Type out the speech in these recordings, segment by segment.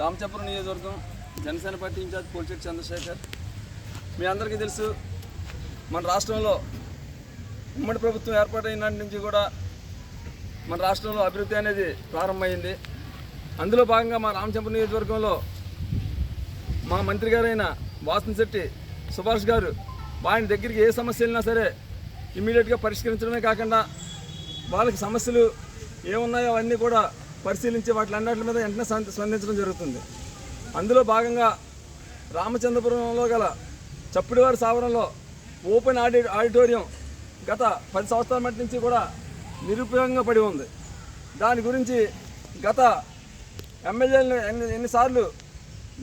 రామచపురం నియోజకవర్గం Janasena party in-charge Polchetti Chandrashekar. మీ అందరికీ తెలుసు మన రాష్ట్రంలో ఉమ్మడి ప్రభుత్వం ఏర్పాటైన నుంచి కూడా మన రాష్ట్రంలో అభివృద్ధి అనేది ప్రారంభమైంది. అందులో భాగంగా మా రామచంద్ర నియోజకవర్గంలో మా మంత్రి గారైన వాసనశెట్టి సుభాష్ గారు వారి దగ్గరికి ఏ సమస్య వెళ్ళినా సరే ఇమీడియట్గా పరిష్కరించడమే కాకుండా వాళ్ళకి సమస్యలు ఏమున్నాయో అవన్నీ కూడా పరిశీలించి వాటి అన్నిటి మీద వెంటనే స్పందించడం జరుగుతుంది. అందులో భాగంగా రామచంద్రపురంలో గల చప్పుడివారి సావరంలో ఓపెన్ ఆడి ఆడిటోరియం గత పది సంవత్సరాల మట్టి నుంచి కూడా నిరుపయోగంగా పడి ఉంది. దాని గురించి గత ఎమ్మెల్యేలను ఎన్ని ఎన్నిసార్లు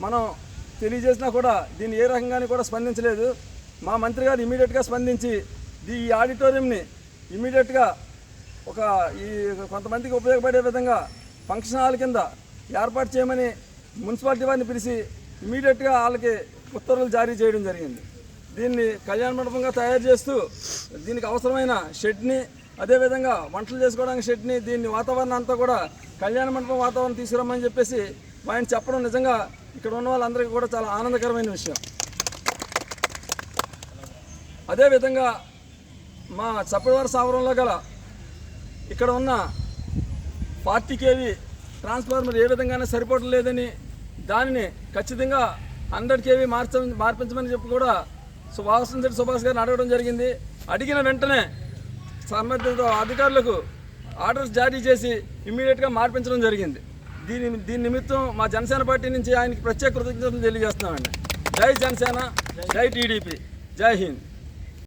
మనం తెలియజేసినా కూడా దీన్ని ఏ రకంగానే కూడా స్పందించలేదు. మా మంత్రి గారు ఇమీడియట్గా స్పందించి ఈ ఆడిటోరియంని ఇమీడియట్గా ఒక ఈ కొంతమందికి ఉపయోగపడే విధంగా ఫంక్షన్ హాల్ కింద ఏర్పాటు చేయమని మున్సిపాలిటీ వారిని పిలిచి ఇమీడియట్గా వాళ్ళకి ఉత్తర్వులు జారీ చేయడం జరిగింది. దీన్ని కళ్యాణ మండపంగా తయారు చేస్తూ దీనికి అవసరమైన షెడ్ని అదేవిధంగా వంటలు చేసుకోవడానికి షెడ్ని దీన్ని వాతావరణం అంతా కూడా కళ్యాణ మండపం వాతావరణం తీసుకురమ్మని చెప్పేసి ఆయన చెప్పడం నిజంగా ఇక్కడ ఉన్న వాళ్ళందరికీ కూడా చాలా ఆనందకరమైన విషయం. అదేవిధంగా మా చప్పటివారి సావరంలో గల ఇక్కడ ఉన్న ఫార్టీ కేవీ ట్రాన్స్ఫార్మర్ ఏ విధంగానే సరిపోవడం లేదని దానిని ఖచ్చితంగా హండ్రెడ్ కేవీ మార్చ మార్పించమని చెప్పి కూడా సుభాష్ చంద్ర సుభాష్ గారిని అడగడం జరిగింది. అడిగిన వెంటనే సంబంధిత అధికారులకు ఆర్డర్స్ జారీ చేసి ఇమ్మీడియట్గా మార్పించడం జరిగింది. దీని దీని నిమిత్తం మా జనసేన పార్టీ నుంచి ఆయనకి ప్రత్యేక కృతజ్ఞతలు తెలియజేస్తున్నామండి. జై జనసేన జై టీడీపీ జై హింద్.